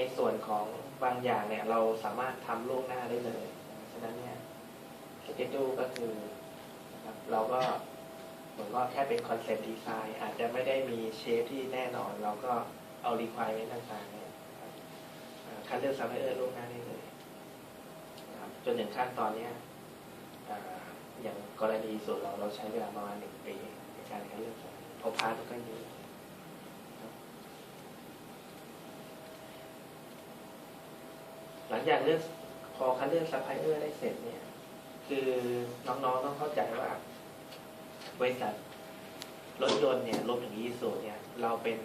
ในส่วนของบางอย่างเนี่ย เราสามารถทำล่วงหน้าได้เลย ฉะนั้นเนี่ยสเกจดูก็คือนะครับเราก็เหมือนก็แค่เป็นคอนเซ็ปต์ดีไซน์อาจจะไม่ได้มีเชฟที่แน่นอน เราก็เอา requirement ต่างๆเนี่ยคัดเลือกซัพพลายเออร์ล่วงหน้าได้เลยนะครับจนถึงขั้นตอนเนี้ยอย่างกรณีส่วนเราเราใช้เวลาประมาณหนึ่งปีในการคัดเลือกพายเอาพาะพาร์ทมันก็เยอะ ห ลังจากเลือกพอคัดเลือกซัพพลายเออร์ได้เสร็จเนี่ย คือน้องๆต้องเข้าใจว่า บริษัทรถยนต์เนี่ยรวมถึงยีสูเนี่ย เราเป็น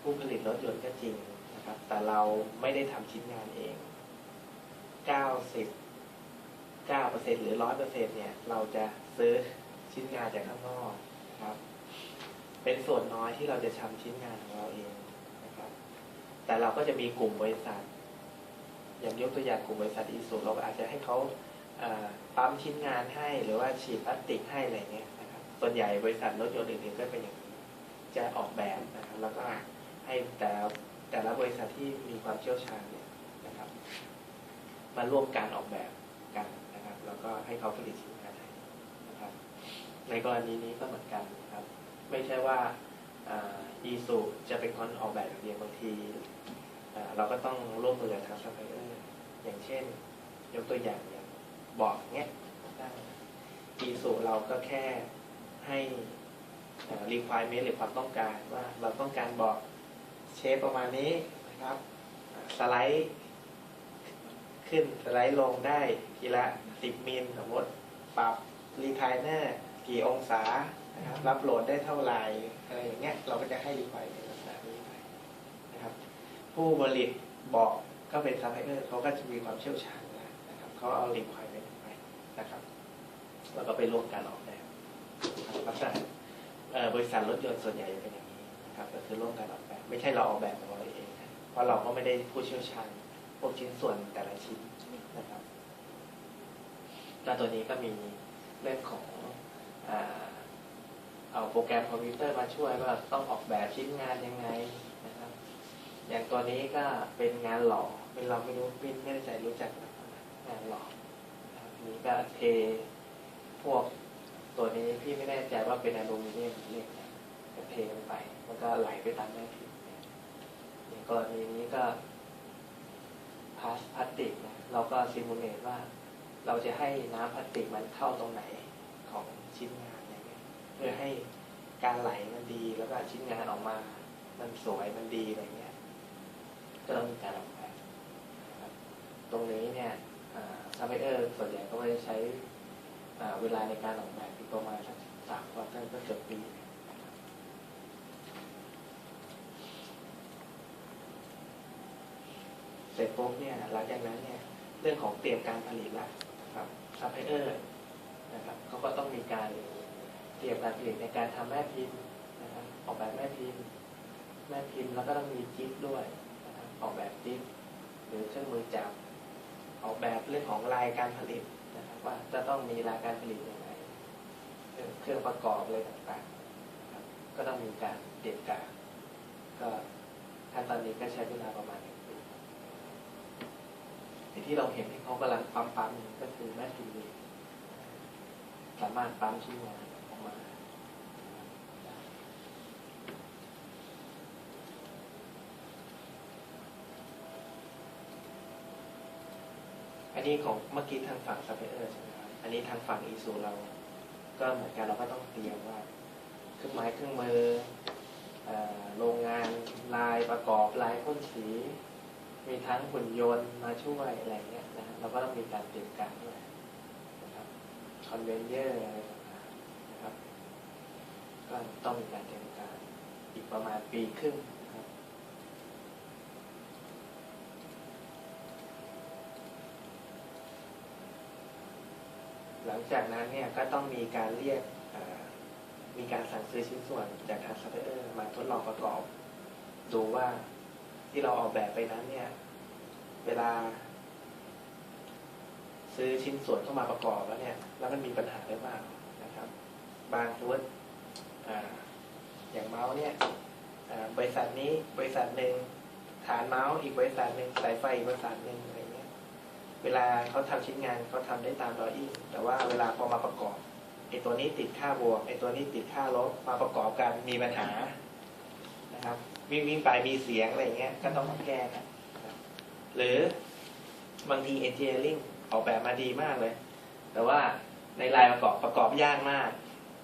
ผู้ผลิตรถยนต์ก็จริงนะครับ แต่เราไม่ได้ทำชิ้นงานเอง 90 9%หรือ 100%เนี่ย เราจะซื้อชิ้นงานจากข้างนอกครับ เป็นส่วนน้อยที่เราจะทำชิ้นงานของเราเองนะครับ แต่เราก็จะมีกลุ่มบริษัท อย่างยกตัวอย่างกลุ่มบริษัทอีสุเราอาจจะให้เขาปั๊มชิ้นงานให้ หรือว่าฉีดพลาสติกให้อะไรเงี้ยนะครับส่วนใหญ่บริษัทรถยนต์อื่นๆก็เป็นอย่างนี้จะออกแบบนะครับแล้วก็ให้แต่แต่ละบริษัทที่มีความเชี่ยวชาญเนี่ยนะครับ มาร่วมการออกแบบกันนะครับ แล้วก็ให้เขาผลิตชิ้นงานให้นะครับ ในกรณีนี้ก็เหมือนกันนะครับ ไม่ใช่ว่าอีสุจะเป็นคนออกแบบอย่างเดียวบางที เราก็ต้องร่วมมือกับทางซัพพลายเออร์อย่างเช่น ยกตัวอย่างอย่างบอกเงี้ยได้ปีสูเราก็แค่ให้ requirement หรือความต้องการว่าเราต้องการบอกเชฟประมาณนี้นะครับสไลด์ขึ้นสไลด์ลงได้ทีละ 10 มิลสมมติปรับรีไทเนอร์กี่องศานะครับรับโหลดได้เท่าไหร่อะไรอย่างเงี้ยเราก็จะให้ requirement ลักษณะนี้ไปนะครับ ผู้ผลิตบอกก็เป็นซัพพลายเออร์เขาก็จะมีความเชี่ยวชาญนะครับเขาเอาลิงควายไปไปนะครับ แล้วก็ไปร่วมการออกแบบนะครับลักษณะบริษัทรถยนต์ส่วนใหญ่จะเป็นอย่างนี้นะครับก็คือร่วมการออกแบบ ไม่ใช่เราออกแบบของเราเอง เพราะเราก็ไม่ได้ผู้เชี่ยวชาญพวกชิ้นส่วนแต่ละชิ้นนะครับแล้วตัวนี้ก็มีเรื่องของอเอาโปรแกรมคอมพิวเตอร์มาช่วยว่าต้องออกแบบชิ้นงานยังไงนะครับ อย่างตัวนี้ก็เป็นงานหล่อเป็นเราไม่รู้ไม่ไม่ได้ใจรู้จักงานหล่อนี่ก็เทพวกตัวนี้พี่ไม่แน่ใจว่าเป็นอลูมิเนียมหรือเหล็กก็เทลงไป มันก็ไหลไปตามแม่พิมพ์เนี่ยอย่างกรณีนี้ก็พลาสพลาสติกนะเราก็ซิมูเลตว่า เราจะให้น้ำพลาสติกมันเข้าตรงไหนของชิ้นงานอย่างเงี้ยเพื่อให้การไหลมันดีแล้วก็ชิ้นงานออกมา มันสวยมันดีอะไรเงี้ย ก็ต้องมีการออกแบบนตรงนี้เนี่ยซัพพลายเออร์ส่วนใหญ่ก็จะใช้เวลาในการออกแบบอยู่ประมาณสักสามควอเตอร์ก็เกือบปีเสร็จปุ๊บเนี่ยหลังจากนั้นเนี่ยเรื่องของเตรียมการผลิตละนะครับซัพพลายเออร์นะครับเขาก็ต้องมีการเตรียมการผลิตในการทำแม่พิมพ์นะครับออกแบบแม่พิมพ์ แม่พิมพ์แล้วก็ต้องมีจิ๊บด้วย ออกแบบจิ๊บหรือเครื่องมือจับออกแบบเรื่องของลายการผลิตนะครับว่าจะต้องมีลายการผลิตอยังไรเครื่องประกอบอะไรต่างๆ ก็ต้องมีการเตรียมการก็ขั้นตอนนี้ก็ใช้เวลาประมาณหนึ่งปีที่เราเห็นที่เขากำลังปั๊มปั๊มๆก็คือแม่พิมพ์นี้สามารถปั๊มชิ้นงานออกมา อั นนี้ของเมื่อกี้ทางฝั่งซัพพลายเออร์ใช่ไหมครับอันนี้ทางฝั่งอีซูเรา ก็เหมือนกันเราก็ต้องเตรียมว่าเครื่องไม้เครื่องมือเอ่อโรงงานลายประกอบลายพ่นสี มีทั้งหุ่นยนต์มาช่วยอะไรเงี้ยนะเราก็ต้องมีการเตรียมการด้วยนะครับคอนเวนเยอร์อะไรต่างๆนะครับก็ต้องมีการเตรียมการอีกประมาณปีครึ่งนะครับ ห ลังจากนั้นเนี่ยก็ต้องมีการเรียกมีการสั่งซื้อชิ้นส่วนจากทางซัพพลายเออร์มาทดลองประกอบ ดูว่าที่เราออกแบบไปนั้นเนี่ย เวลา ซื้อชิ้นส่วนเข้ามาประกอบแล้วเนี่ย แล้วมันมีปัญหาได้บ้านะครับ บางตัวอ่าอย่างเมาส์เนี่ยบริษัทนี้บริษัทหนึ่งฐานเมาส์อีกบริษัทหนึ่งสายไฟอีกบริษัทหนึ่งอะไร เวลาเขาทำชิ้นงานเขาทำได้ตามดออิ่งแต่ว่าเวลาพอมาประกอบไอ้ตัวนี้ติดค่าบวกไอ้ตัวนี้ติดค่าลบมาประกอบกันมีปัญหานะครับวิ่งวิ่งไปมีเสียงอะไรเงี้ยก็ต้องมาแก้กันะหรือบางทีเอนจิเนียริ่งออกแบบมาดีมากเลย แต่ว่าในลายประกอบประกอบยากมาก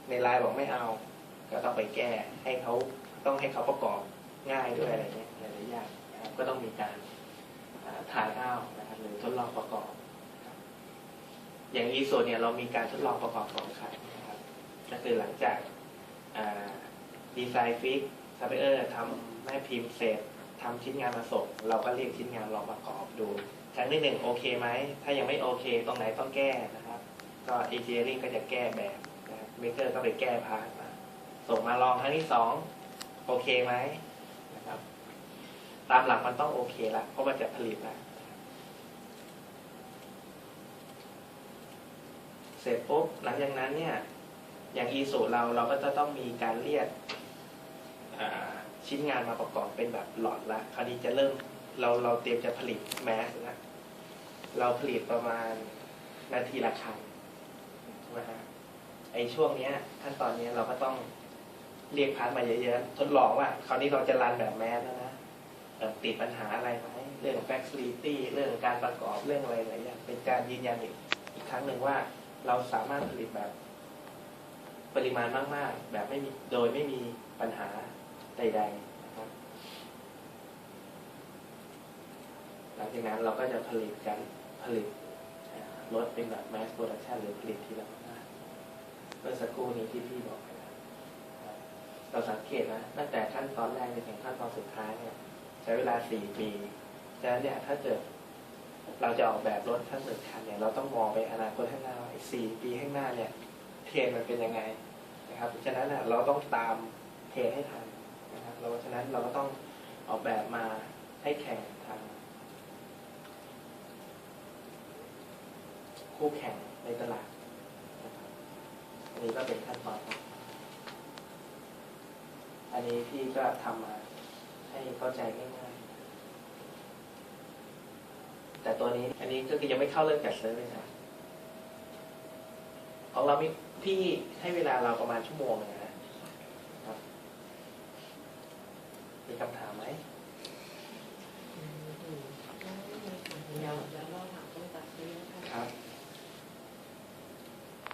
ในลายบอกไม่เอา ก็ต้องไปแก้ให้เขาต้องให้เขาประกอบง่ายด้วยอะไรเงี้ยหลายๆอย่างนะครับก็ต้องมีการ อ่าถ่ายเอานะครับหรือทดลองประกอบ อย่างอีโซเนี่ยเรามีการทดลองประกอบสองครั้งนะครับ ก็คือหลังจากดีไซน์ฟิกซัพพลายเออร์ทำแม่พิมพ์เสร็จทำชิ้นงานมาส่ง เราก็เรียกชิ้นงานลองประกอบดู ครั้งที่หนึ่งโอเคไหม ถ้ายังไม่โอเค ตรงไหนต้องแก้นะครับ ก็เอเจอริงก็จะแก้แบบนะครับเมเกอร์ก็ไปแก้พาร์ทมา ส่งมาลองครั้งที่สองโอเคไหมนะครับ ตามหลักมันต้องโอเคละเพราะมันจะผลิตละเสร็จปุ๊บหลังจากนั้นเนี่ย อย่างอีสูเราเราก็จะต้องมีการเรียกชิ้นงานมาประกอบเป็นแบบหลอดละคราวนี้จะเริ่มเราเราเตรียมจะผลิตแมสละเราผลิตประมาณนาทีละครั้งใช่ไหมฮะไอช่วงเนี้ยขั้นตอนเนี้ยเราก็ต้องเรียกพาร์ทมาเยอะๆทดลองว่าคราวนี้เราจะรันแบบแมสแล้วนะ ติดปัญหาอะไรไหมเรื่อง facility เรื่องการประกอบเรื่องอะไรหลายอย่างเป็นการยืนยันอีกอีกครั้งหนึ่งว่าเราสามารถผลิตแบบปริมาณมาก ๆ แบบไม่มีโดยไม่มีปัญหาใดๆนะครับ หลังจากนั้นเราก็จะผลิตกันผลิตรถเป็นแบบ mass production หรือผลิตทีละมากเมื่อสักครู่นี้ที่พี่บอกไปแล้วนะเราสังเกตนะ ตั้งแต่ขั้นตอนแรกจนถึงขั้นตอนสุดท้ายเนี่ย ใช้เวลาสี่ปีฉะนั้นเนี่ยถ้าเกิดเราจะออกแบบรถทั้งหนึ่งคันเนี่ยเราต้องมองไปอนาคตข้างหน้าว่าอีกสี่ปีข้างหน้าเนี่ยเทรนมันเป็นยังไงนะครับฉะนั้นน่ะเราต้องตามเทรนให้ทันนะครับเราฉะนั้นเราก็ต้องออกแบบมาให้แข่งทางคู่แข่งในตลาดนะครับอันนี้ก็เป็นขั้นตอน อันนี้พี่ก็ทำมา ให้เข้าใจง่ายๆแต่ตัวนี้อันนี้ก็คือยังไม่เข้าเรื่องจัดซื้อเลยนะของเรามีพี่ให้เวลาเราประมาณชั่วโมงหนึงนะ